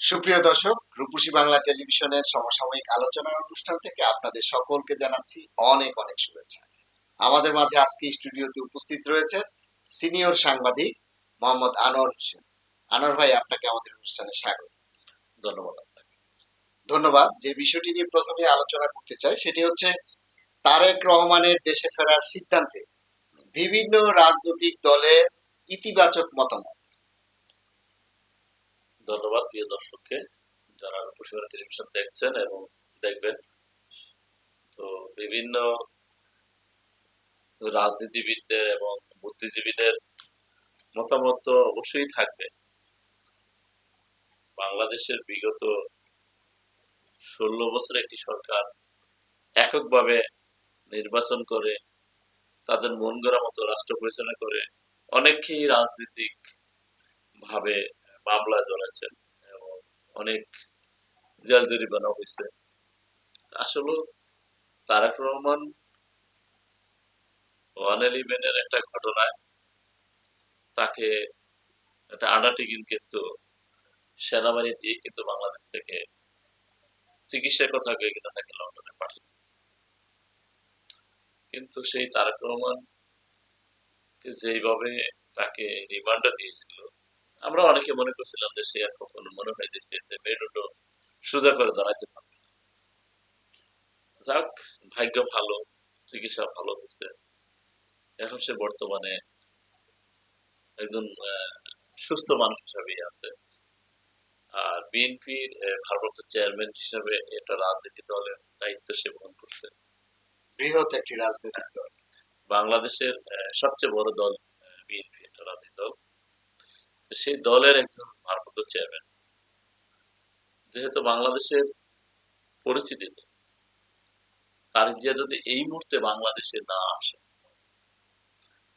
সুপ্রিয় দর্শক রূপসী বাংলা টেলিভিশনের সমসাময়িক আলোচনার অনুষ্ঠান থেকে আপনাদের সকলকে জানাচ্ছি অনেক অনেক শুভেচ্ছা। আমাদের মাঝে আজকে স্টুডিওতে উপস্থিত রয়েছে সিনিয়র সাংবাদিক মোহাম্মদ আনোয়ার হোসেন। আনোয়ার ভাই আপনাকে আমাদের অনুষ্ঠানে স্বাগত। ধন্যবাদ আপনাকে। ধন্যবাদ। যে বিষয়টি নিয়ে প্রথমে আলোচনা করতে চাই সেটি হচ্ছে তারেক রহমানের দেশে ফেরার সিদ্ধান্তে বিভিন্ন রাজনৈতিক দলের ইতিবাচক মতামত। ধন্যবাদ প্রিয় দর্শককে যারা রূপসীমানা টেলিভিশন দেখছেন এবং দেখবেন। তো বিভিন্ন রাজনীতিবিদদের এবং বুদ্ধিজীবীদের মতামত তো অবশ্যই থাকবে। বাংলাদেশের বিগত ষোলো বছর একটি সরকার এককভাবে নির্বাচন করে, তাদের মন গড়া মতো রাষ্ট্র পরিচালনা করে অনেকেই রাজনীতিক ভাবে মামলায় জড়াচ্ছেন এবং অনেক জেল জরিমানা হয়েছে। আসলে তারেক রহমান ওয়ান এলিভেনের একটা ঘটনায় তাকে একটা আন্ডারটেকিং কিন্তু সেনাবাহিনী দিয়ে কিন্তু বাংলাদেশ থেকে চিকিৎসার কথা কিন্তু তাকে লন্ডনে পাঠিয়ে কিন্তু সেই তারেক রহমান যেইভাবে তাকে রিমান্ডে দিয়েছিল আমরা অনেকে মনে করছিলাম যে সে আর কখনো মনে হয় যে সে মেরুটো সোজা করে দাঁড়াতে পারবে যাক ভাগ্য ভালো চিকিৎসা ভালো হচ্ছে এখন সে বর্তমানে একজন সুস্থ মানুষ হিসাবেই আছে। আর বিএনপির ভারপ্রাপ্ত চেয়ারম্যান হিসাবে এটা রাজনীতি দলের দায়িত্ব সে বহন করছে। বৃহৎ একটি রাজনৈতিক দল। বাংলাদেশের সবচেয়ে বড় দল বিএনপি একটা রাজনীতি দল তো সেই দলের একজন ভারপ্রাপ্ত চেয়ারম্যান যেহেতু বাংলাদেশের পরিচিতি তার যদি এই মুহূর্তে বাংলাদেশে না আসে,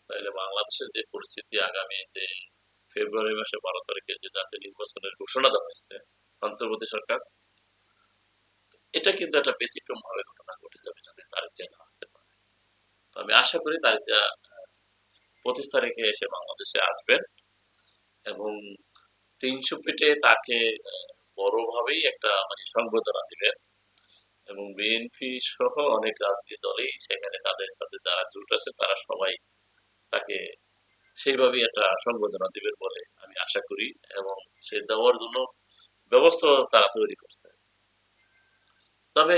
তাহলে বাংলাদেশের যে পরিস্থিতি আগামী যে ফেব্রুয়ারি মাসে বারো তারিখে যে জাতীয় নির্বাচনের ঘোষণা দেওয়া হয়েছে অন্তর্বর্তী সরকার, এটা কিন্তু একটা ব্যতিক্রম ভাবে ঘটনা ঘটে যাবে যদি তারিখ না আসতে পারে। তো আমি আশা করি তারিখ পঁচিশ তারিখে এসে বাংলাদেশে আসবেন। এবং তিনশো ফিটে তাকে বড়ভাবেই একটা মানে সংবর্ধনা দিবেন এবং বিএনপি সহ অনেক রাজনীতি দলই সেখানে তাদের সাথে যারা জোট আছে, তারা সবাই তাকে সেইভাবেই একটা সংবর্ধনা দিবেন বলে আমি আশা করি এবং সে দেওয়ার জন্য ব্যবস্থা তারা তৈরি করছে। তবে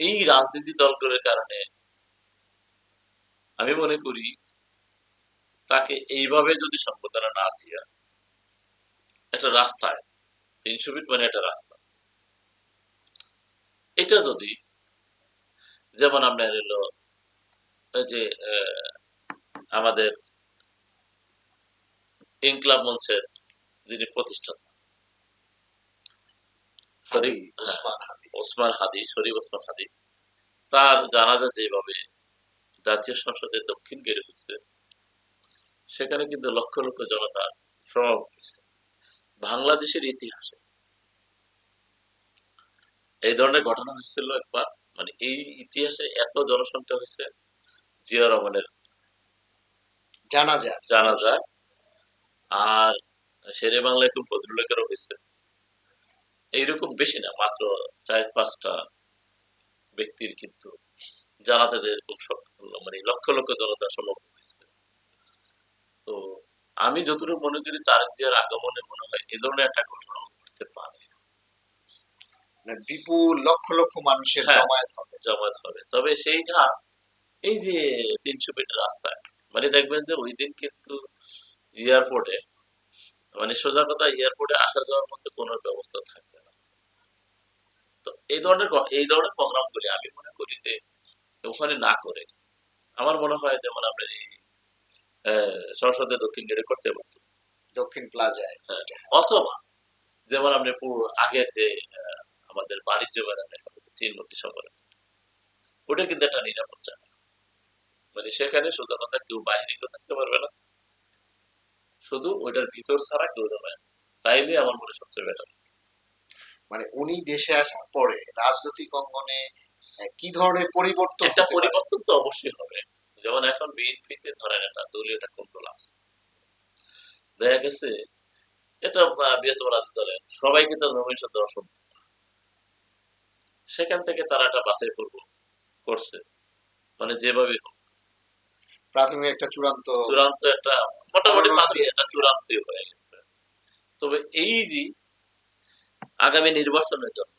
এই রাজনীতি দলগুলোর কারণে আমি মনে করি তাকে এইভাবে যদি সম্বোধনা না দিয়া একটা রাস্তায় তিনশো ফিট মানে একটা রাস্তা। এটা যদি যেমন আমরা এলো যে আমাদের ইনকলাব মঞ্চের যিনি প্রতিষ্ঠাতা শরীফ ওসমান হাদি। শরীফ ওসমান হাদি তার জানাজা যেভাবে জাতীয় সংসদে দক্ষিণ গেড়ে হয়েছে সেখানে কিন্তু লক্ষ লক্ষ জনতার সমাগম হয়েছে। বাংলাদেশের ইতিহাসে এই ধরনের ঘটনা হয়েছিল একবার মানে এই ইতিহাসে এত জনসংখ্যা হয়েছে জিয়া রহমানের জানা যায় জানাজা। আর শেরে বাংলা একটু ভদ্রলোকেরও হয়েছে। এইরকম বেশি না মাত্র চার পাঁচটা ব্যক্তির কিন্তু জানাতে এরকম মানে লক্ষ লক্ষ জনতা সমাগম হয়েছে। তো আমি যতটুকু মনে করি তারেক জিয়ার আগমনে মনে হয় এ ধরনের একটা ঘটনা ঘটতে পারে। মানে বিপুল লক্ষ লক্ষ মানুষের হ্যাঁ। জমায়েত হবে। জমায়েত হবে। তবে সেইটা এই যে তিনশো ফিটের রাস্তায় মানে দেখবেন যে ওই দিন কিন্তু এয়ারপোর্টে মানে সোজা কথা এয়ারপোর্টে আসা যাওয়ার মতো কোনো ব্যবস্থা থাকবে না। তো এই ধরনের এই ধরনের প্রোগ্রাম গুলি আমি মনে করি যে ওখানে না করে আমার মনে হয় যেমন আমরা এই দক্ষিণ গেটে করতে পারতো। দক্ষিণ প্লাজায় হ্যাঁ। অথবা যেমন আপনি পুরো আগের যে আমাদের বাণিজ্য মেলা দেখা হতো চীনমতি সম্মেলন ওটা কিন্তু একটা নিরাপদ জায়গা। মানে সেখানে শুধু কথা কেউ বাইরে কেউ থাকতে পারবে না। শুধু ওইটার ভিতর ছাড়া কেউ যাবে না। তাইলে আমার মনে সবচেয়ে বেটার মানে উনি দেশে আসার পরে রাজনৈতিক অঙ্গনে কি ধরনের পরিবর্তন একটা পরিবর্তন তো অবশ্যই হবে। যেমন এখন বিএনপিতে ধরেন একটা দলীয় একটা কন্ট্রোল আছে। দেখা গেছে এটা রাজনৈতিক দলের সবাইকে তো নমিনেশন দেওয়া সম্ভব সেখান থেকে তারা একটা বাছাই করব করছে মানে যেভাবে হোক, প্রাথমিক একটা চূড়ান্ত চূড়ান্ত একটা মোটামুটি প্রাথমিক একটা চূড়ান্তই হয়ে গেছে। তবে এই যে আগামী নির্বাচনের জন্য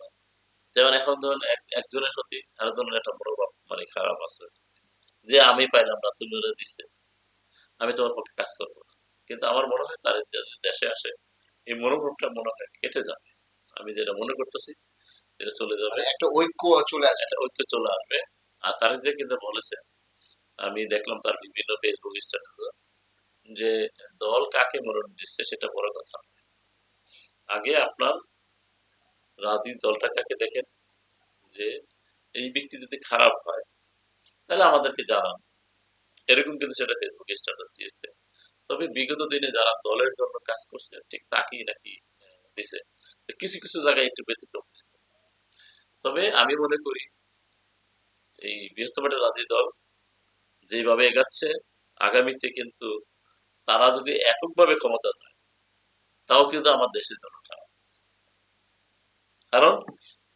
যেমন এখন ধরুন এক- একজনের প্রতি আরেকজনের একটা মনোভাব মানে খারাপ আছে। যে আমি পাইলাম না তুমি ওরা দিছে। আমি তোমার পক্ষে কাজ করব না। কিন্তু আমার মনে হয় তার দেশে আসে এই মনোভাবটা মনে হয় কেটে যাবে। আমি যেটা মনে করতেছি এটা চলে যাবে। মানে একটা ঐক্য চলে আসবে। একটা ঐক্য চলে আসবে। আর তার যে কিন্তু বলেছে আমি দেখলাম তার বিভিন্ন ফেসবুক স্ট্যাটাসে যে দল কাকে মনোনয়ন দিচ্ছে সেটা বড় কথা আগে আপনার রাজনীতি দলটা কাকে দেখেন? যে এই ব্যক্তি যদি খারাপ হয় তাহলে আমাদেরকে জানান। এরকম কিন্তু সেটা ফেসবুক স্ট্যাটাস দিয়েছে। তবে বিগত দিনে যারা দলের জন্য কাজ করছে, ঠিক তাকেই নাকি দিছে। কিছু কিছু জায়গায় একটু ব্যতিক্রম দিয়েছে তবে আমি মনে করি, এই বৃহত্তম রাজনীতি দল যেভাবে এগাচ্ছে, আগামীতে কিন্তু তারা যদি এককভাবে ক্ষমতা যায় তাও কিন্তু আমার দেশের জন্য খারাপ। কারণ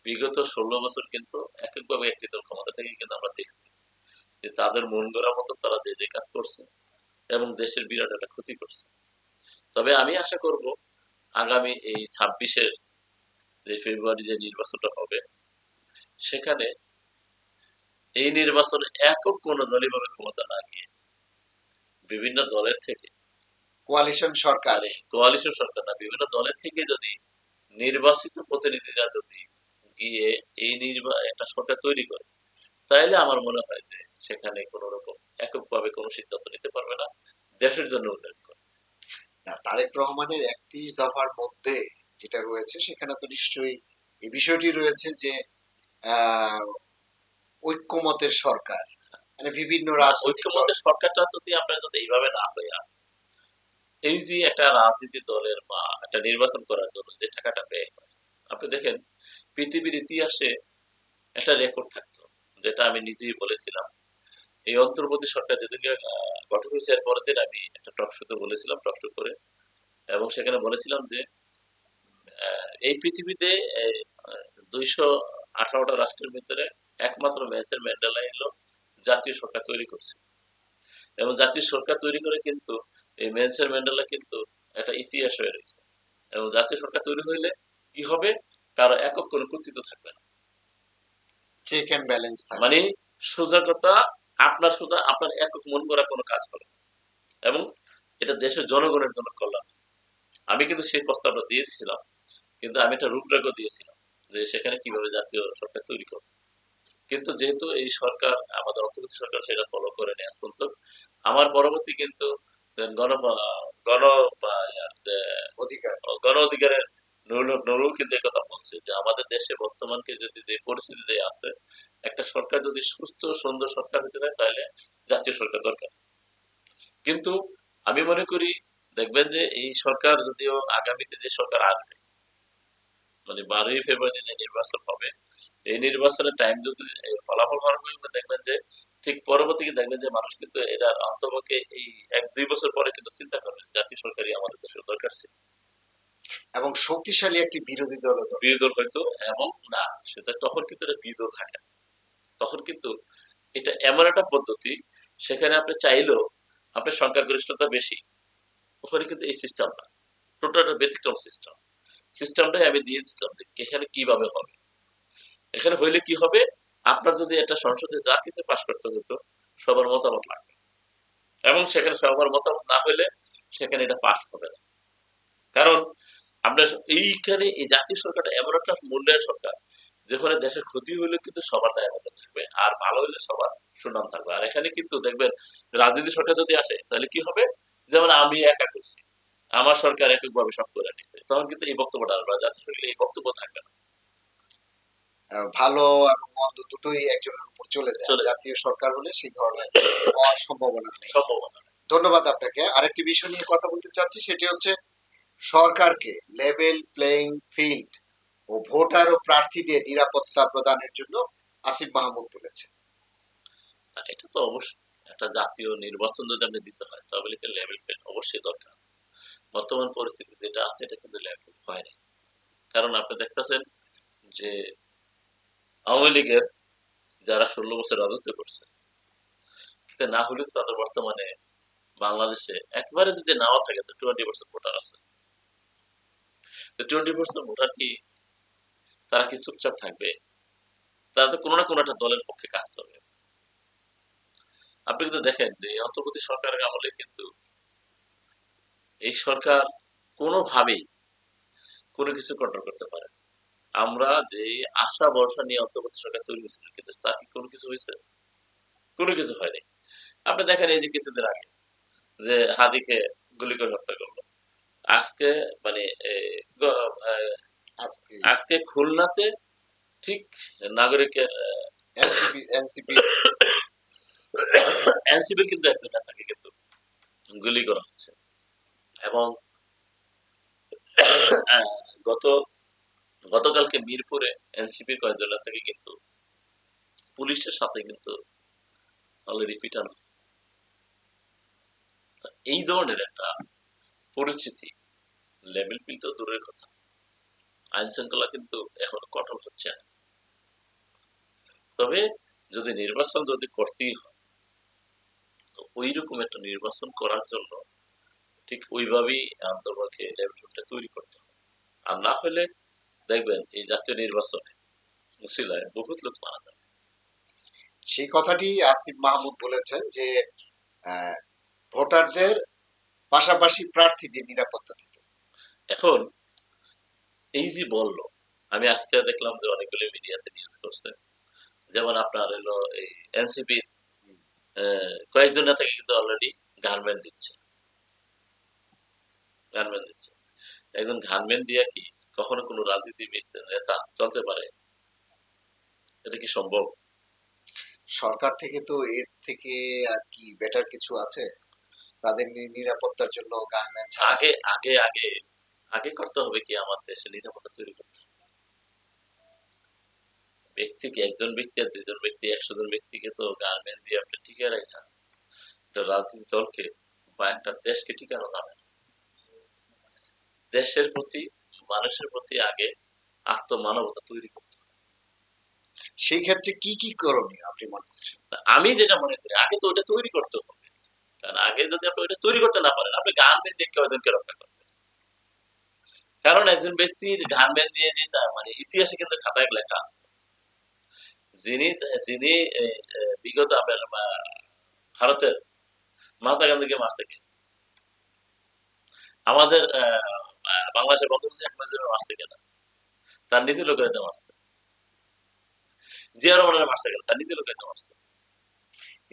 বিগত ষোলো বছর কিন্তু এককভাবে একটি দল ক্ষমতা থেকে কিন্তু আমরা দেখছি। যে তাদের মন গড়া মতো তারা যে যে কাজ করছে এবং দেশের বিরাট একটা ক্ষতি করছে। তবে আমি আশা করব আগামী এই ছাব্বিশের যে ফেব্রুয়ারি যে নির্বাচনটা হবে সেখানে এই নির্বাচনে একক কোন দলই ভাবে ক্ষমতা না গিয়ে বিভিন্ন দলের থেকে কোয়ালিশন সরকার। কোয়ালিশন সরকার না বিভিন্ন দলের থেকে যদি নির্বাচিত প্রতিনিধিরা যদি গিয়ে এই নির্বা একটা সরকার তৈরি করে তাইলে আমার মনে হয় যে সেখানে কোন রকম এককভাবে কোনো সিদ্ধান্ত নিতে পারবে না দেশের জন্য উন্নয়ন করবে। না তারেক রহমানের একত্রিশ দফার মধ্যে যেটা রয়েছে সেখানে তো নিশ্চয়ই এই বিষয়টি রয়েছে যে ঐক্যমতের সরকার মানে বিভিন্ন ঐক্যমতের সরকারটা যদি আমরা যদি এইভাবে না এই যে একটা রাজনীতি দলের বা একটা নির্বাচন করার জন্য যে টাকাটা ব্যয় হয় আপনি দেখেন পৃথিবীর ইতিহাসে একটা রেকর্ড থাকতো যেটা আমি নিজেই বলেছিলাম। এই অন্তর্বর্তী সরকার যেদিনকে আহ, গঠন হয়েছে এর পরের দিন আমি একটা টক শোতে বলেছিলাম টক শো করে। এবং সেখানে বলেছিলাম যে এই পৃথিবীতে দুইশো আঠারোটা রাষ্ট্রের ভিতরে একমাত্র ম্যাচের ম্যান্ডেলা এলো জাতীয় সরকার তৈরি করছে। এবং জাতীয় সরকার তৈরি করে কিন্তু এই মেন্সের ম্যান্ডেলা কিন্তু একটা ইতিহাস হয়ে রয়েছে। এবং জাতীয় সরকার তৈরি হইলে কি হবে? কারও একক কোনো কর্তৃত্ব থাকবে না। চেক অ্যান্ড ব্যালেন্স মানে সোজা কথা আপনার সোজা আপনার একক মন করা কোনো কাজ হবে এবং এটা দেশের জনগণের জন্য কল্যাণ আমি কিন্তু সেই প্রস্তাবটা দিয়েছিলাম, কিন্তু আমি একটা রূপরেখা দিয়েছিলাম যে সেখানে কীভাবে জাতীয় সরকার তৈরি করবে। কিন্তু যেহেতু এই সরকার, আমাদের অন্তর্বর্তী সরকার সেটা ফলো করে নেয় পর্যন্ত, আমার পরবর্তী কিন্তু গণ গণ অধিকার। গণ অধিকারের নুরুল কিন্তু কথা বলছে যে আমাদের দেশে বর্তমানকে যদি যে পরিস্থিতিতে আছে, একটা সরকার যদি সুস্থ, সুন্দর সরকার হতে হয় তাহলে জাতীয় সরকার দরকার। কিন্তু আমি মনে করি, দেখবেন যে এই সরকার যদিও আগামীতে যে সরকার আসবে মানে বারোই ফেব্রুয়ারি যে নির্বাচন হবে, এই নির্বাচনের টাইম যদি ফলাফল ভালো দেখবেন যে ঠিক পরবর্তীতে দেখবেন যে মানুষ কিন্তু এটা অন্তপক্ষে এই এক দুই বছর পরে কিন্তু চিন্তা করবে জাতীয় সরকারই আমাদের দেশের দরকার ছিল। এবং শক্তিশালী একটি বিরোধী দল বিরোধী দল হয়তো, এবং না, সেটা তখন কিন্তু এটা বিরোধী থাকে। তখন কিন্তু এটা এমন একটা পদ্ধতি, সেখানে আপনি চাইলেও আপনার সংখ্যাগরিষ্ঠতা বেশি। ওখানে কিন্তু এই সিস্টেম না টোটাল ব্যতিক্রম সিস্টেম সিস্টেমটাই আমি দিয়েছিলাম যে এখানে কীভাবে হবে। এখানে হইলে কি হবে? আপনার যদি একটা সংসদে যা কিছু পাশ করতে হতো, সবার মতামত লাগবে। এবং সেখানে সবার মতামত না হইলে সেখানে এটা পাশ হবে না। কারণ আমরা এইখানে এই জাতীয় সরকারটা এমন একটা মূল্যায়ন সরকার যেখানে দেশের ক্ষতি হইলে কিন্তু সবার দায় মতো থাকবে আর ভালো হইলে সবার সুনাম থাকবে। আর এখানে কিন্তু দেখবেন রাজনীতি সরকার যদি আসে তাহলে কি হবে? যেমন আমি একা করছি আমার সরকার এককভাবে সব করে নিছে তখন কিন্তু এই বক্তব্যটা আসবে জাতীয় সরকারের এই বক্তব্য থাকবে না। ভালো এবং মন্দ দুটোই একজনের উপর চলে যায়। জাতীয় সরকার হলে সেই ধরনের সম্ভাবনা নেই। সম্ভাবনা ধন্যবাদ আপনাকে। আরেকটি বিষয় নিয়ে কথা বলতে চাচ্ছি সেটি হচ্ছে সরকারকে লেভেল প্লেইং ফিল্ড ও ভোটার ও প্রার্থীদের নিরাপত্তা প্রদানের জন্য আসিফ মাহমুদ বলেছেন। এটা তো অবশ্যই একটা জাতীয় নির্বাচন যদি আপনি দিতে হয় তাহলে লেভেল প্লেন অবশ্যই দরকার। বর্তমান পরিস্থিতি যেটা আছে, এটা কিন্তু লেভেল হয়নি কারণ আপনি দেখতেছেন যে আওয়ামী লীগের যারা ষোলো বছর রাজত্ব করছে না হলে তাদের বর্তমানে বাংলাদেশে একবারে যদি নাও থাকে, তো টোয়েন্টি পার্সেন্ট ভোটার আছে। টোয়েন্টি পার্সেন্ট ভোটার কি তারা কি চুপচাপ থাকবে? তারা তো কোনো না কোনো একটা দলের পক্ষে কাজ করবে। আপনি কিন্তু দেখেন যে অন্তর্বর্তী সরকারের আমলে কিন্তু এই সরকার কোনোভাবেই কোনো কিছু কন্ট্রোল করতে পারে আমরা যে আশা ভরসা নিয়ে অন্তর্বর্তী সরকার তৈরি হয়েছিল, কিন্তু তার কি কোনো কিছু হয়েছে? কোনো কিছু হয়নি। আপনি দেখেন এই যে কিছুদিন আগে যে হাদিকে গুলি করে হত্যা করল। আজকে মানে আজকে। খুলনাতে ঠিক নাগরিকের এনসিপি এনসিপি। এনসিপি কিন্তু একজন নেতাকে কিন্তু গুলি করা হচ্ছে। এবং গত গতকালকে মিরপুরে এনসিপির কয়েকজন নেতাকে কিন্তু পুলিশের সাথে কিন্তু অলরেডি পিটানো হয়েছে। এই ধরনের একটা পরিস্থিতি লেভেল ফিল তো দূরের কথা। আইন শৃঙ্খলা কিন্তু এখন কঠোর হচ্ছে না। তবে যদি নির্বাচন যদি করতেই হয়, তো ওই রকম একটা নির্বাচন করার জন্য ঠিক ওইভাবেই আন্তর্বাকে লেভেলটা তৈরি করতে হবে। আর না হলে দেখবেন এই জাতীয় নির্বাচনে মুসিলায় বহুত লোক মারা যাবে। সেই কথাটি আসিফ মাহমুদ বলেছেন যে ভোটারদের পাশাপাশি প্রার্থীদের নিরাপত্তা এখন এই যে বলল আমি আজকে দেখলাম যে অনেকগুলো মিডিয়াতে নিউজ করছে। যেমন আপনার হলো এই এনসিপি কয়েকজন নেতাকে কিন্তু অলরেডি গার্মেন্ট দিচ্ছে। গার্মেন্ট দিচ্ছে। একজন গার্মেন্ট দিয়ে কি কখনো কোনো রাজনীতিবিদ নেতা চলতে পারে? এটা কি সম্ভব? সরকার থেকে তো এর থেকে আর কি বেটার কিছু আছে? তাদের নিরাপত্তার জন্য গার্মেন্টস আগে আগে আগে আগে করতে হবে কি আমার দেশে নিরাপত্তা তৈরি করতে হবে। ব্যক্তিকে একজন ব্যক্তি আর দুজন ব্যক্তি একশো জন ব্যক্তিকে তো গার্মেন্ট দিয়ে আপনি টিকে রাখা একটা রাজনৈতিক দলকে বা একটা দেশকে টিকানো যাবে না। দেশের প্রতি মানুষের প্রতি আগে আত্মমানবতা তৈরি করতে হবে। সেই ক্ষেত্রে কি কি করণীয় আপনি মনে করছেন? আমি যেটা মনে করি আগে তো ওটা তৈরি করতে হবে। কারণ আগে যদি আপনি ওটা তৈরি করতে না পারেন আপনি গার্মেন্ট দিয়ে কয়জনকে রক্ষা করবেন কারণ একজন ব্যক্তির গার্মেন্ট দিয়ে যে তার মানে ইতিহাসে কিন্তু খাতায় লেখা আছে। যিনি যিনি বিগত আপনার ভারতের মহাত্মা গান্ধীকে মারছে কে? আমাদের বাংলাদেশের বঙ্গবন্ধু শেখ মুজিবুর মারছে কেনা? তার নিজের লোকের এতে মারছে। জিয়া রহমানের মারছে কেন? তার নিজের লোকের এতে মারছে।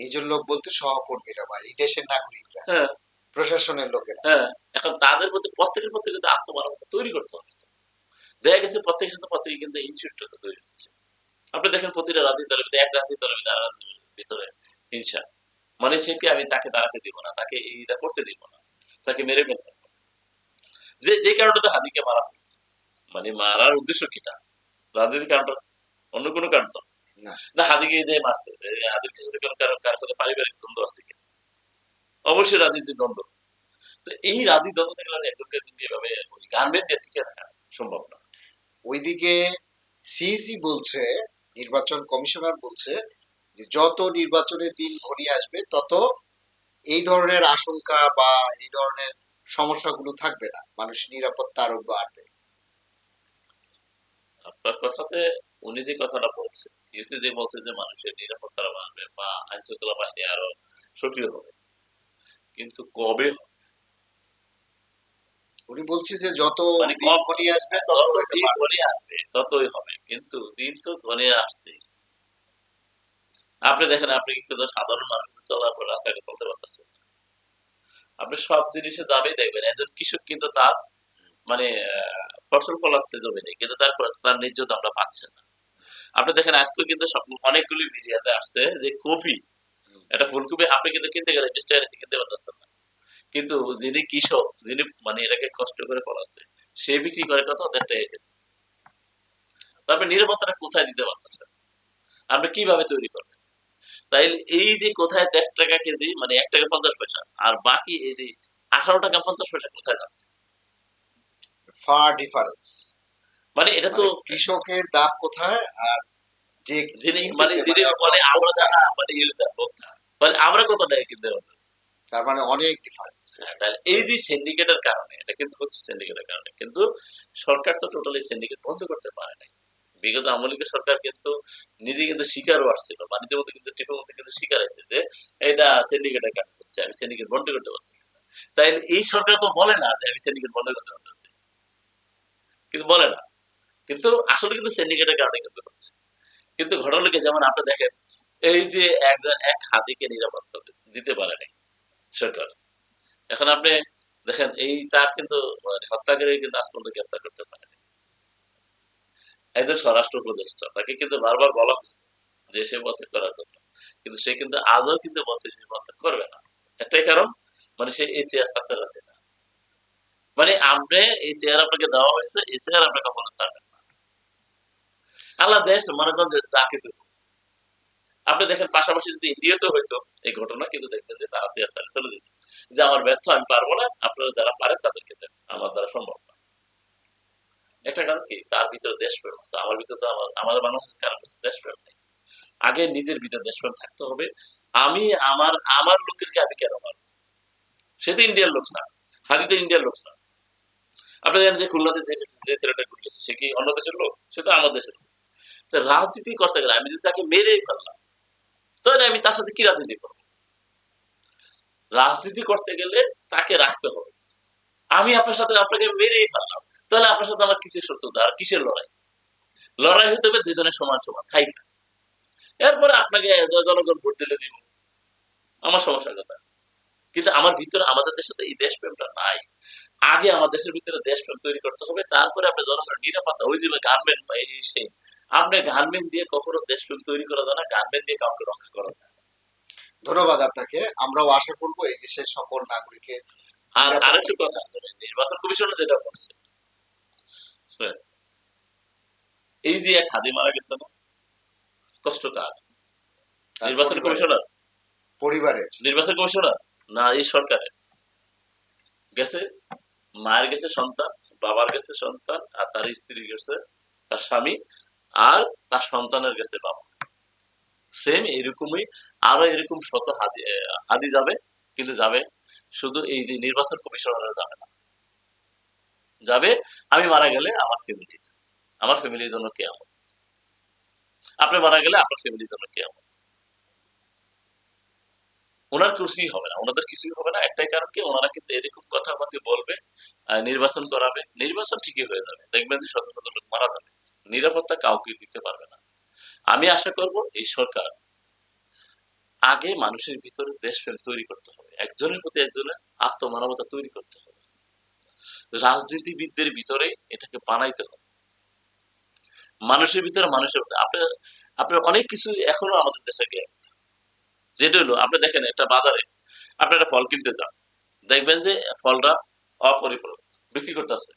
নিজের লোক বলতে সহকর্মীরা বা এই দেশের নাগরিকরা। হ্যাঁ। প্রশাসনের লোকেরা। হ্যাঁ এখন তাদের প্রতি প্রত্যেকের প্রতি কিন্তু আত্মমানবতা তৈরি করতে হবে। দেখা গেছে প্রত্যেকের সাথে প্রত্যেকে কিন্তু ইনসিউরিটি তৈরি হচ্ছে। আপনি দেখেন প্রতিটা রাজনীতি দলের ভিতরে এক রাজনীতি দলের ভিতরে আর ভিতরে হিংসা। মানে সে কি আমি তাকে দাঁড়াতে দিব না? তাকে এইটা করতে দিব না? তাকে মেরে ফেলতে হবে। যে যে কারণটাতে হাদিকে মারা মানে মারার উদ্দেশ্য কিটা? রাজনীতির কারণটা? অন্য কোনো কারণ তো? না। হাদিকে যে মারছে হাদিকে সাথে কোনো কারও কারোর সাথে পারিবারিক দ্বন্দ্ব আছে কিনা? অবশ্যই রাজনীতির দ্বন্দ্ব। তো এই রাজনীতি দ্বন্দ্ব থেকে একজনকে একজনকে এভাবে ওই গার্মেন্ট দিয়ে টিকে রাখা সম্ভব না। ওইদিকে সিইসি বলছে নির্বাচন কমিশনার বলছে যে যত নির্বাচনের দিন ঘনিয়ে আসবে তত এই ধরনের আশঙ্কা বা এই ধরনের সমস্যাগুলো থাকবে না। মানুষের নিরাপত্তা আরও বাড়বে আপনার কথাতে উনি যে কথাটা বলছে সিএসি যে বলছে যে মানুষের নিরাপত্তা বাড়বে বা আইন শৃঙ্খলা বাহিনী আরও সক্রিয় হবে কিন্তু কবে? উনি বলছে যে যত মানে দিন ঘনিয়ে আসবে তত দিন ঘনিয়ে আসবে ততই হবে। কিন্তু দিন তো ঘনিয়ে আসছে। আপনি দেখেন আপনি কিন্তু সাধারণ মানুষ চলার পর চলতে পারতেছেন না। আপনি সব জিনিসের দামই দেখবেন। একজন কৃষক কিন্তু তার মানে ফসল ফলাচ্ছে জমিনে কিন্তু তারপর তার ন্যায্য দামটা পাচ্ছেন না। আপনি দেখেন আজকে কিন্তু সব অনেকগুলি মিডিয়াতে আসছে যে কফি এটা ফুলকপি আপনি কিন্তু কিনতে গেলে বিশ টাকা কিনতে পারতেছেন না। কিন্তু যিনি কৃষক যিনি মানে এটাকে কষ্ট করে ফলাচ্ছে সে বিক্রি করে কত দেড় টাকা কেজি। তারপরে নিরাপত্তাটা কোথায় দিতে পারতেছেন? আপনি কীভাবে তৈরি করবেন? তাই এই যে কোথায় দেড় টাকা কেজি মানে এক টাকা পঞ্চাশ পয়সা আর বাকি এই যে আঠারো টাকা পঞ্চাশ পয়সা কোথায় যাচ্ছে? ফার ডিফারেন্স মানে এটা তো কৃষকের দাম কোথায় আর যে যিনি মানে যিনি মানে আমরা যারা মানে ইউজার ভোক্তা মানে আমরা কত টাকা কিনতে পারতেছি তার মানে অনেক ডিফারেন্স হ্যাঁ, তাহলে এই যে সিন্ডিকেটের কারণে এটা কিন্তু হচ্ছে সিন্ডিকেটের কারণে। কিন্তু সরকার তো টোটালি সিন্ডিকেট বন্ধ করতে পারে নাই। বিগত লীগের সরকার কিন্তু নিজে কিন্তু আসছিল বাণিজ্য মধ্যে কিন্তু টিপের মধ্যে কিন্তু আছে যে এটা সিন্ডিকেটের কারণে হচ্ছে আমি সিন্ডিকেট বন্ধ করতে পারতেছি না। তাই এই সরকার তো বলে না যে আমি সিন্ডিকেট বন্ধ করতে পারতেছি। কিন্তু বলে না। কিন্তু আসলে কিন্তু সিন্ডিকেটের কারণে কিন্তু হচ্ছে। কিন্তু ঘটনা কি, যেমন আপনি দেখেন, এই যে একজন এক হাতিকে নিরাপত্তা দিতে পারে নাই সরকার। এখন আপনি দেখেন, এই তার কিন্তু মানে হত্যাকারী কিন্তু আজ পর্যন্ত গ্রেপ্তার করতে পারেনি একজন স্বরাষ্ট্র উপদেষ্টা, তাকে কিন্তু বারবার বলা হয়েছে যে সে পথে করার জন্য। কিন্তু সে কিন্তু আজও কিন্তু বলছে সে পথে করবে না। একটাই কারণ মানে সে এই চেয়ার ছাড়তে রাজি না। মানে আপনি এই চেয়ার আপনাকে দেওয়া হয়েছে, এই চেয়ার আপনি কখনো ছাড়বেন আল্লাহ দেশ, মনে করেন যে যা কিছু। আপনি দেখেন, পাশাপাশি যদি ইন্ডিয়াতেও হইতো এই ঘটনা, কিন্তু দেখবেন যে তারা চেয়ার চলে যেত। যে আমার ব্যর্থ, আমি পারব না, আপনারা যারা পারেন তাদেরকে দেন। আমার দ্বারা সম্ভব না। একটা কারণ কি? তার ভিতরে দেশপ্রেম আছে। আমার ভিতরে তো আমাদের মানুষের কারণ হচ্ছে দেশপ্রেম নেই। আগে নিজের ভিতরে দেশপ্রেম থাকতে হবে। আমি, আমার আমার লোকেরকে আমি কেন মারবো? সে তো ইন্ডিয়ার লোক না। হাদি তো ইন্ডিয়ার লোক না। আপনি জানেন যে খুলনাতে যে ছেলেটা ঘুরলেছে সে কি অন্য দেশের লোক? সে তো আমার দেশের লোক। রাজনীতি করতে গেলে আমি যদি তাকে মেরেই ফেললাম, তাহলে আমি তার সাথে কি রাজনীতি করব? রাজনীতি করতে গেলে তাকে রাখতে হবে। আমি আপনার সাথে আপনাকে মেরেই ফেললাম, তাহলে আপনার সাথে আমার কিসের শত্রুতা আর কিসের লড়াই? লড়াই হতে হবে দুজনের সমান সমান, তাই না? এরপরে আপনাকে জনগণ ভোট দিলে দিব। আমার সমস্যার কথা। কিন্তু আমার ভিতরে আমাদের দেশে তো এই দেশপ্রেমটা নাই। আগে আমার দেশের ভিতরে দেশপ্রেম তৈরি করতে হবে তারপরে আপনি জনগণের নিরাপত্তা ওই যে গানম্যান বা এই সেই আপনি গানম্যান দিয়ে কখনো দেশপ্রেম তৈরি করা যায় না গানম্যান দিয়ে কাউকে রক্ষা করা যায় ধন্যবাদ আপনাকে আমরাও আশা করব এই দেশের সকল নাগরিকের আর। আরেকটু কথা নির্বাচন কমিশন যেটা করছে এই যে এক হাদি মারা গেছে না কষ্ট কার নির্বাচন কমিশনার? পরিবারের। নির্বাচন কমিশনার? না, এই সরকারের। গেছে, মায়ের গেছে সন্তান, বাবার গেছে সন্তান, আর তার স্ত্রী গেছে, তার স্বামী, আর তার সন্তানের গেছে বাবা। সেম এরকমই আরও এরকম শত হাদি যাবে, কিন্তু যাবে শুধু এই যে নির্বাচন কমিশনাররা যাবে না। যাবে, আমি মারা গেলে আমার ফ্যামিলি আমার ফ্যামিলির জন্য কে আমার আপনি মারা গেলে আপনার ফ্যামিলির জন্য কে আমার ওনার কিছুই হবে না। ওনাদের কিছুই হবে না। একটাই কারণ কি, ওনারা কিন্তু এরকম কথা কথাবার্তা বলবে নির্বাচন করাবে। নির্বাচন ঠিকই হয়ে যাবে। দেখবেন যে শত শত লোক মারা যাবে। নিরাপত্তা কাউকে দিতে পারবে না। আমি আশা করব এই সরকার আগে মানুষের ভিতরে দেশপ্রেম তৈরি করতে হবে। একজনের প্রতি একজনের আত্মমানবতা তৈরি করতে হবে। রাজনীতিবিদদের ভিতরে এটাকে বানাইতে হবে। মানুষের ভিতরে মানুষের আপনার আপনার অনেক কিছু এখনও আমাদের দেশে গিয়ে যেটা হলো, আপনি দেখেন একটা বাজারে আপনি একটা ফল কিনতে যান, দেখবেন যে ফলটা অপরিপূরক, বিক্রি করতেছে।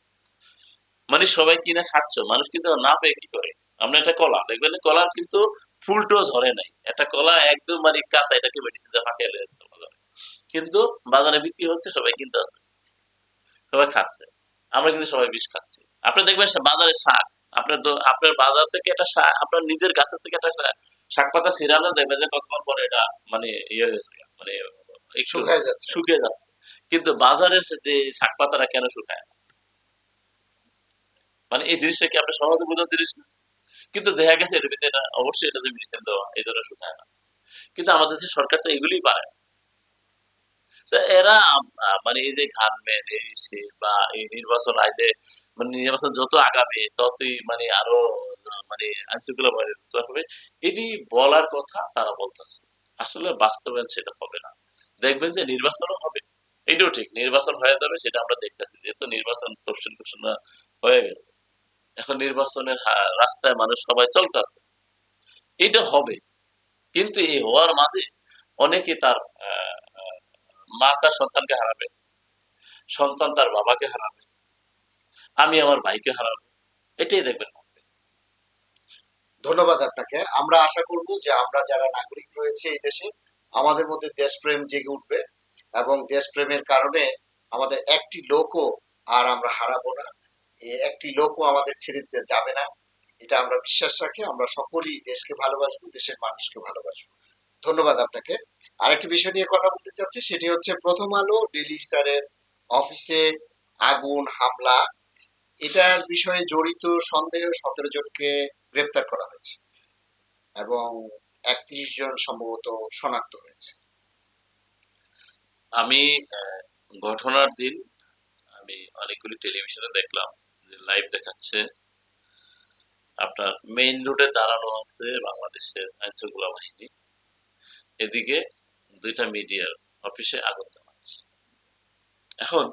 মানে সবাই কিনে খাচ্ছ, মানুষ কিন্তু না পেয়ে কি করে? আপনার একটা কলা, দেখবেন কলার কিন্তু ফুলটো ঝরে নাই। একটা কলা একদম মানে কাঁচা, এটাকে মেডিসিন ফাঁকিয়ে লেগেছে বাজারে। কিন্তু বাজারে বিক্রি হচ্ছে, সবাই কিনতে আছে সবাই খাচ্ছে। আমরা কিন্তু সবাই বিষ খাচ্ছি। আপনি দেখবেন বাজারে শাক, আপনার তো, আপনার বাজার থেকে একটা শাক, আপনার নিজের গাছের থেকে একটা শা- শাক পাতা ছিড়ানো দেখবেন যে কতক্ষণ পরে এটা মানে ইয়ে হয়েছে মানে শুকায় যাচ্ছে। শুকিয়ে যাচ্ছে। কিন্তু বাজারের যে শাক পাতাটা কেন শুকায় না? মানে এই জিনিসটা কি আপনি সহজে বোঝার জিনিস না? কিন্তু দেখা গেছে এর ভিতরে এটা অবশ্যই এটা যে মেডিসিন দেওয়া এই জন্য শুকায় না। কিন্তু আমাদের দেশের সরকার তো এগুলিই পারে। তা এরা মানে এই যে ঘানমেন এই সে বা এই নির্বাচন আইলে মানে নির্বাচন যত আগাবে ততই মানে আরও মানে আইনশৃঙ্খলা হবে, এটি বলার কথা তারা বলতেছে। আসলে বাস্তবায়ন সেটা হবে না। দেখবেন যে নির্বাচনও হবে। এটাও ঠিক, নির্বাচন হয়ে যাবে সেটা আমরা দেখতেছি, যেহেতু নির্বাচন হয়ে গেছে। এখন নির্বাচনের রাস্তায় মানুষ সবাই চলতেছে। এটা হবে। কিন্তু এই হওয়ার মাঝে অনেকে তার মা তার সন্তানকে হারাবে, সন্তান তার বাবাকে হারাবে, আমি আমার ভাইকে হারাবো, এটাই দেখবেন। ধন্যবাদ আপনাকে। আমরা আশা করব যে আমরা যারা নাগরিক রয়েছে এই দেশে, আমাদের মধ্যে দেশপ্রেম জেগে উঠবে এবং দেশপ্রেমের কারণে আমাদের একটি লোকও আর আমরা হারাবো না। একটি লোকও আমাদের ছেড়ে যাবে না। এটা আমরা বিশ্বাস রাখি, আমরা সকলেই দেশকে ভালোবাসবো, দেশের মানুষকে ভালোবাসবো। ধন্যবাদ আপনাকে। আরেকটি বিষয় নিয়ে কথা বলতে চাচ্ছি, সেটি হচ্ছে প্রথম আলো ডেলি স্টারের অফিসে আগুন, হামলা। এটার বিষয়ে জড়িত সন্দেহ সতেরো জনকে গ্রেপ্তার করা হয়েছে এবং একত্রিশ জন সম্ভবত শনাক্ত হয়েছে। আমি ঘটনার দিন আমি অনেকগুলি টেলিভিশনে দেখলাম লাইভ দেখাচ্ছে। আপনার মেইন রোডে দাঁড়ানো আছে বাংলাদেশের আইনশৃঙ্খলা বাহিনী। এদিকে দুইটা মিডিয়ার অফিসে আগুন দেওয়া এখন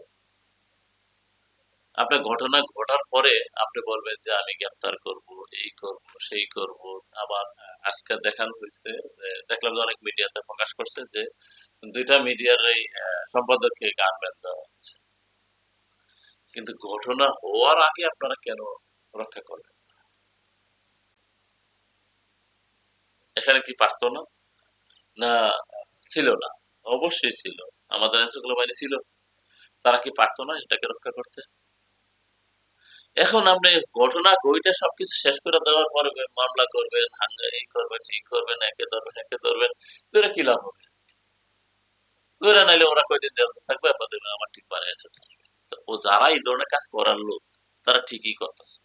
আপনার ঘটনা ঘটার পরে আপনি বলবেন যে, আমি গ্রেপ্তার করব, এই করব, সেই করব। আবার আজকে দেখানো হয়েছে দেখলাম যে অনেক মিডিয়াতে প্রকাশ করছে যে, দুইটা মিডিয়ার এই সম্পাদককে গান ব্যান দেওয়া হচ্ছে। কিন্তু ঘটনা হওয়ার আগে আপনারা কেন রক্ষা করবেন এখানে কি পারতো না না ছিল না। অবশ্যই ছিল। আমাদের আইনশৃঙ্খলা ছিল তারা কি পারতো না এটাকে রক্ষা করতে? এখন আপনি ঘটনা ঘইটা সবকিছু শেষ করে দেওয়ার পরে মামলা করবেন হাঙ্গা এই করবেন এই করবেন, একে ধরবেন একে ধরবেন তোরা কি লাভ হবে? ওরা নাইলে ওরা কয়দিন জেলতে থাকবে? আপনার দেখবেন আমার ঠিক তো ও যারা এই ধরনের কাজ করার লোক, তারা ঠিকই করতেছে।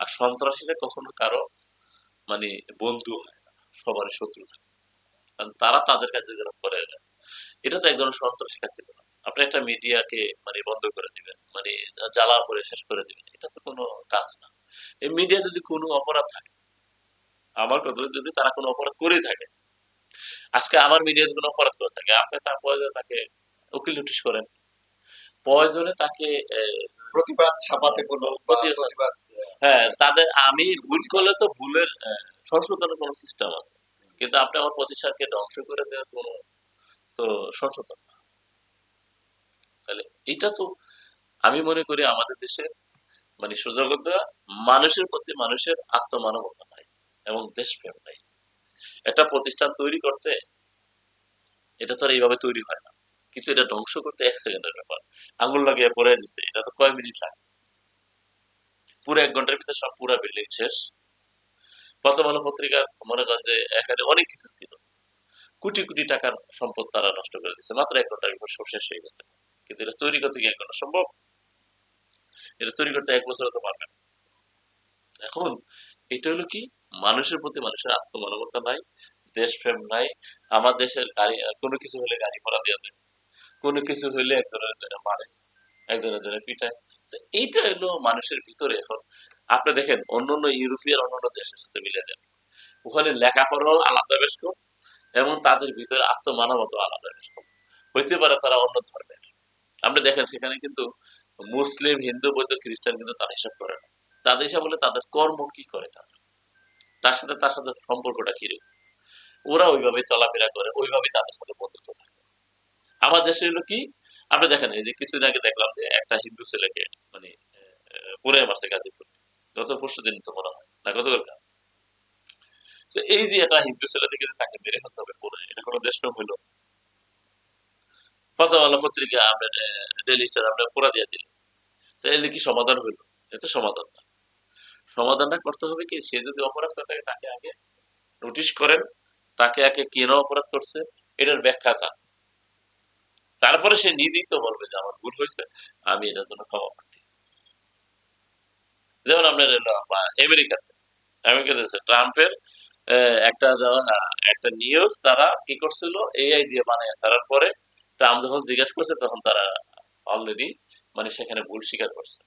আর সন্ত্রাসীরা কখনো কারও মানে বন্ধু হয় না, সবারই শত্রু থাকে। কারণ তারা তাদের কার্যকলাপ করে না। এটা তো এক ধরনের সন্ত্রাসী কাজ ছিল না। আপনি একটা মিডিয়াকে মানে বন্ধ করে দিবেন মানে জ্বালা করে শেষ করে দিবেন এটা তো কোনো কাজ না। এই মিডিয়া যদি কোনো অপরাধ থাকে আমার কথা যদি তারা কোনো অপরাধ করেই থাকে আজকে আমার মিডিয়া কোনো অপরাধ করে থাকে আপনি তার প্রয়োজনে তাকে উকিল নোটিশ করেন। প্রয়োজনে তাকে প্রতিবাদ ছাপাতে প্রতিবাদ- প্রতিবাদ হ্যাঁ। তাদের আমি ভুল করলে তো ভুলের সংশোধনের কোনো সিস্টেম আছে। কিন্তু আপনি আমার প্রতিষ্ঠানকে ধ্বংস করে দেওয়ার কোনো তো সংশোধন না। এটা তো আমি মনে করি আমাদের দেশে মানে সোজা কথা মানুষের প্রতি মানুষের আত্মমানবতা নাই এবং দেশপ্রেম নাই। একটা প্রতিষ্ঠান তৈরি করতে এটা তো আর এইভাবে তৈরি হয় না। কিন্তু এটা ধ্বংস করতে এক সেকেন্ডের ব্যাপার। আঙুল লাগিয়ে পড়ে দিছে এটা তো কয় মিনিট লাগছে। পুরো এক ঘণ্টার ভিতরে সব পুরা বিল্ডিং শেষ। প্রথম আলো পত্রিকার মনে করেন যে এখানে অনেক কিছু ছিল। কোটি কোটি টাকার সম্পদ তারা নষ্ট করে দিচ্ছে মাত্র এক ঘণ্টার ভিতর সব শেষ হয়ে গেছে। কিন্তু এটা তৈরি করতে এক ঘণ্টা সম্ভব। এটা তৈরি করতে এক বছর তো পারবে না। এখন এটা হলো কি? মানুষের প্রতি মানুষের আত্মমানবতা নাই দেশপ্রেম নাই, আমার দেশের গাড়ি, কোনো কিছু হলে গাড়ি ভাড়া দিয়ে দেয়। কোনো কিছু হলে একজনের একজনে মারে একজনের একজনে পিটায়। তো এইটা হলো মানুষের ভিতরে এখন। আপনি দেখেন, অন্য অন্য ইউরোপিয়ান অন্য দেশের সাথে মিলে দেন ওখানে লেখাপড়াও আলাদা বেশ কম, এবং তাদের ভিতরে আত্মমানবতা আলাদা বেশ কম। হইতে পারে তারা অন্য ধর্মের আপনি দেখেন, সেখানে কিন্তু মুসলিম, হিন্দু, বৌদ্ধ, খ্রিস্টান কিন্তু তারা হিসাব করে না। তাদের হিসাব বলে তাদের কর্ম কি করে তারা? তার সাথে তার সাথে সম্পর্কটা কীরকম ওরা ওইভাবে চলাফেরা করে, ওইভাবে তাদের সাথে বন্ধুত্ব থাকে। আমার দেশে হলো কি, আপনি দেখেন, এই যে কিছুদিন আগে দেখলাম যে একটা হিন্দু ছেলেকে মানে পুরে মাসে গাজীপুর। গত পরশু দিন তো মনে হয়, না গতকাল তো এই যে একটা হিন্দু ছেলে থেকে তাকে মেরে ফেলতে হবে পুরো এটা কোনো দেশ হইল। প্রথম পত্রিকা আমরা ডেলি স্টার আমরা পুরা দিয়ে দিল তো এলে কি সমাধান হইল? এটা সমাধান না। সমাধানটা করতে হবে কি? সে যদি অপরাধ করে তাকে আগে নোটিশ করেন, তাকে আগে কেন অপরাধ করছে, এটার ব্যাখ্যা চান তারপরে সে নিজেই তো বলবে যে আমার ভুল হয়েছে, আমি এটার জন্য ক্ষমা প্রার্থী। যেমন আপনার আমেরিকাতে। আমেরিকাতে ট্রাম্পের একটা একটা নিউজ তারা কি করছিল? এআই দিয়ে বানিয়ে ছাড়ার পরে ট্রাম্প যখন জিজ্ঞাসা করছে, তখন তারা অলরেডি মানে সেখানে ভুল স্বীকার করছে।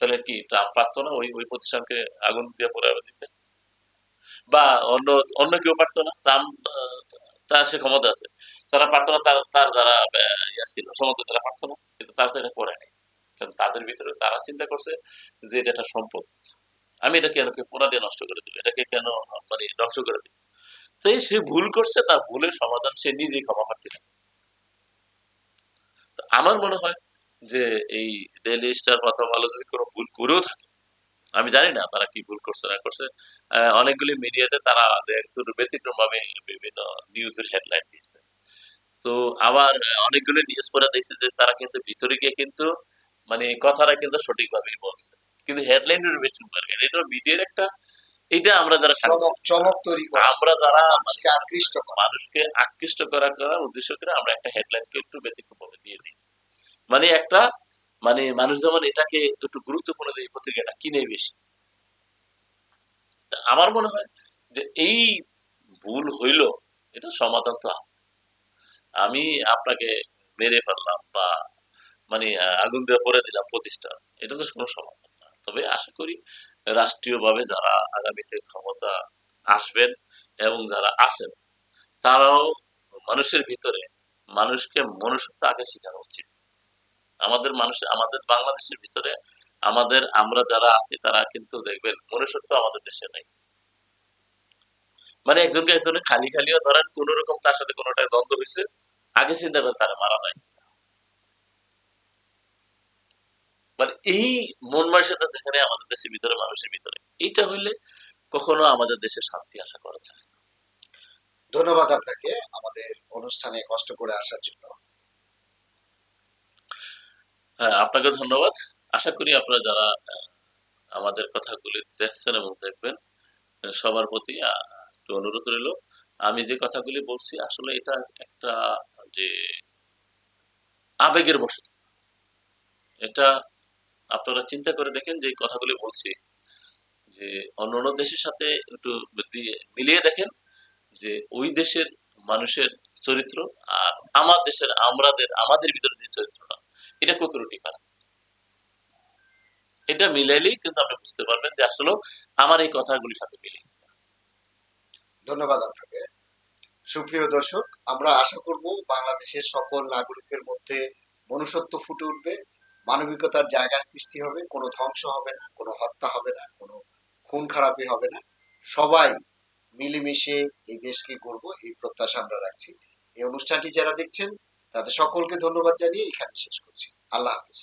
তাহলে কি ট্রাম্প পারতো না ওই ওই প্রতিষ্ঠানকে আগুন দিয়ে পরে দিতে? বা অন্য অন্য কেউ পারতো না? ট্রাম্প, তার সে ক্ষমতা আছে। তারা পারতো না, তার তার যারা ইয়া ছিল, সমর্থক, তারা পারতো না। কিন্তু তারা তো এটা করে নাই। কারণ তাদের ভিতরে তারা চিন্তা করছে যে এটা একটা সম্পদ। আমি এটা কেন পুরা দিয়ে নষ্ট করে দিব এটাকে কেন মানে নষ্ট করে দিব তাই সে ভুল করছে, তার ভুলের সমাধান সে নিজেই ক্ষমা প্রার্থী। না। আমার মনে হয় যে এই ডেইলি স্টার প্রথম আলো যদি কোনো ভুল করেও থাকে, আমি জানি না তারা কি ভুল করছে না করছে অনেকগুলি মিডিয়াতে তারা ব্যতিক্রম ভাবে বিভিন্ন নিউজের হেডলাইন দিচ্ছে। তো আবার অনেকগুলো নিউজ পড়ে দেখছে যে তারা কিন্তু ভিতরে গিয়ে কিন্তু মানে কথাটা কিন্তু সঠিকভাবেই বলছে। কিন্তু হেডলাইনের বেশি এটা মিডিয়ার একটা এটা আমরা যারা চমক তৈরি করা। আমরা যারা মানুষকে আকৃষ্ট মানুষকে আকৃষ্ট করার করার উদ্দেশ্য করে আমরা একটা হেডলাইনকে একটু ব্যতিক্রম ভাবে দিয়ে দিই। মানে একটা মানে মানুষ যেমন এটাকে একটু গুরুত্বপূর্ণ দেয় পত্রিকাটা কিনে বেশি। আমার মনে হয় যে এই ভুল হইল এটা সমাধান তো আছে। আমি আপনাকে মেরে ফেললাম বা মানে আগুন দিয়ে পরে দিলাম প্রতিষ্ঠা এটা তো কোনো সমাধান না। তবে আশা করি রাষ্ট্রীয়ভাবে যারা আগামীতে ক্ষমতা আসবেন এবং যারা আছেন, তারাও মানুষের ভিতরে মানুষকে মনুষ্যত্ব আগে শেখানো উচিত আমাদের মানুষ, আমাদের বাংলাদেশের ভিতরে আমাদের, আমরা যারা আছি, তারা কিন্তু দেখবেন মনুষ্যত্ব আমাদের দেশে নেই। মানে একজনকে একজনে খালি খালিও ধরেন কোন রকম তার সাথে কোনোটা দ্বন্দ্ব হয়েছে আগে চিন্তা করে তারা মারা যায়। মানে এই মন মানসিকতা যেখানে আমাদের দেশের ভিতরে মানুষের ভিতরে এইটা হইলে কখনো আমাদের দেশে শান্তি আশা করা যায়। ধন্যবাদ আপনাকে আমাদের অনুষ্ঠানে কষ্ট করে আসার জন্য। হ্যাঁ আপনাকে ধন্যবাদ। আশা করি আপনারা যারা আমাদের কথাগুলি দেখছেন এবং দেখবেন সবার প্রতি একটু অনুরোধ রইল। আমি যে কথাগুলি বলছি আসলে এটা একটা যে আবেগের বশত এটা আপনারা চিন্তা করে দেখেন যে কথাগুলি বলছি। যে অন্য অন্য দেশের সাথে একটু মিলিয়ে দেখেন যে ওই দেশের মানুষের চরিত্র আর আমার দেশের, আমরাদের, আমাদের ভিতরে যে চরিত্রটা, এটা কতটুকু ডিফারেন্স আছে? এটা মিলাইলেই কিন্তু আপনি বুঝতে পারবেন যে আসলে আমার এই কথাগুলির সাথে মিলে ধন্যবাদ আপনাকে। সুপ্রিয় দর্শক, আমরা আশা করব বাংলাদেশের সকল নাগরিকের মধ্যে মনুষ্যত্ব ফুটে উঠবে। মানবিকতার জায়গা সৃষ্টি হবে, কোনো ধ্বংস হবে না, কোনো হত্যা হবে না, কোনো খুন খারাপি হবে না। সবাই মিলেমিশে এই দেশকে গড়ব, এই প্রত্যাশা আমরা রাখছি। এই অনুষ্ঠানটি যারা দেখছেন, তাদের সকলকে ধন্যবাদ জানিয়ে এখানে শেষ করছি। আল্লাহ হাফিজ।